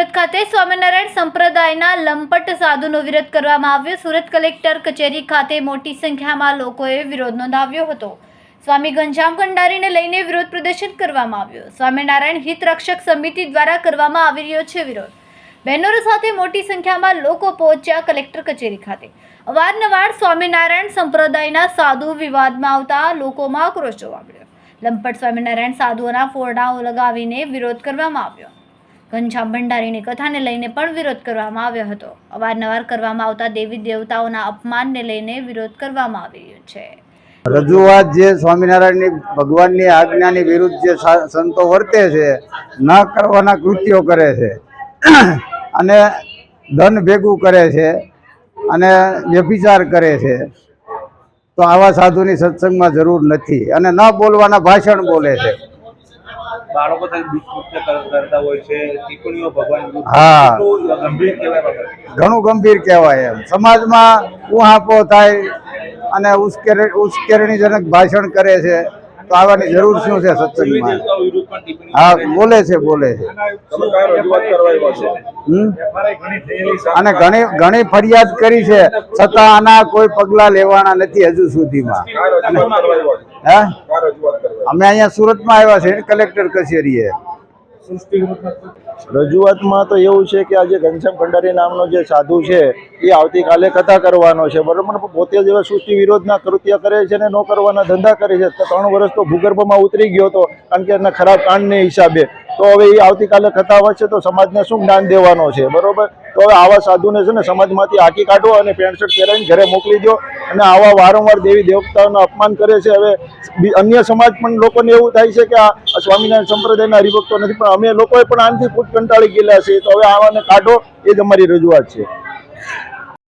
સુરત ખાતે સ્વામિનારાયણ સંપ્રદાયના લંપટ સાધુનો વિરોધ કરવામાં આવ્યો. સુરત કલેક્ટર કચેરી ખાતે મોટી સંખ્યામાં લોકોએ વિરોધ નોંધાવ્યો હતો. સ્વામી ઘનશ્યામ કંડારીને લઈને વિરોધ પ્રદર્શન કરવામાં આવ્યો. સ્વામિનારાયણ હિતરક્ષક સમિતિ દ્વારા કરવામાં આવી રહ્યો છે વિરોધ. બેનરો સાથે મોટી સંખ્યામાં લોકો પહોંચ્યા કલેક્ટર કચેરી ખાતે. અવારનવાર સ્વામિનારાયણ સંપ્રદાયના સાધુ વિવાદમાં આવતા લોકોમાં આક્રોશ જોવા મળ્યો. લંપટ સ્વામિનારાયણ સાધુઓના ફોરડાઓ લગાવીને વિરોધ કરવામાં આવ્યો. ઘનશ્યામ ભંડારીની કથાને લઈને પણ વિરોધ કરવામાં આવ્યો હતો. અવારનવાર કરવામાં આવતા દેવી દેવતાઓના અપમાનને લઈને વિરોધ કરવામાં આવ્યો છે. રજૂઆત જે સ્વામિનારાયણની ભગવાનની આજ્ઞાની વિરુદ્ધ જે સંતો વર્તે છે, ન કરવાના કૃત્યો કરે છે. અને ધન ભેગું કરે છે અને વ્યભિચાર કરે છે. તો આવા સાધુની સત્સંગમાં જરૂર નથી અને ન બોલવાના ભાષણ બોલે છે. બાળકો સાથે દુષ્કૃત્ય કરતા હોય છે ટિપ્પણીઓ ભગવાન હા. ગંભીર કહેવાય ઘણું ગંભીર કહેવાય એમ. સમાજમાં ઉહાપો થાય અને ઉશ્કેર ઉશ્કેરણીજનક ભાષણ કરે છે તો આવવાની જરૂર શું છે સત્સંગમાં? હા બોલે છે બોલે છે? અને ઘણી ઘણી ફરિયાદ કરી છે છતાં આના કોઈ પગલાં લેવાના નથી હજુ સુધીમાં. હે? અમે અહીંયા સુરતમાં આવ્યા છે કલેક્ટર કચેરીએ. રજૂઆતમાં તો એવું છે કે આજે ઘનશ્યામ ભંડારી નામનો જે સાધુ છે, એ આવતીકાલે કથા કરવાનો છે. બરોબર, પણ પોતે જેવા સૃષ્ટિ વિરોધના કૃત્ય કરે છે ને ન કરવાના ધંધા કરે છે ત્રણ વર્ષ તો ભૂગર્ભમાં ઉતરી ગયો હતો કારણ કે એના ખરાબ કાંડને હિસાબે. તો હવે એ આવતીકાલે કથા વચ્ચે તો સમાજને શું જ્ઞાન દેવાનો છે, બરોબર? તો હવે આવા સાધુને છે ને સમાજમાંથી આંકી કાઢો અને પેન્ટ શર્ટ પહેરાવીને ઘરે મોકલી દો અને આવા વારંવાર દેવી દેવતાઓનું અપમાન કરે છે. હવે અન્ય સમાજ પણ લોકોને એવું થાય છે કે આ સ્વામિનારાયણ સંપ્રદાયના હરિભક્તો નથી, પણ અમે લોકોએ પણ આનાથી ફૂટ કંટાળી ગયેલા છે તો હવે આવાને કાઢો, એ જ અમારી રજૂઆત છે.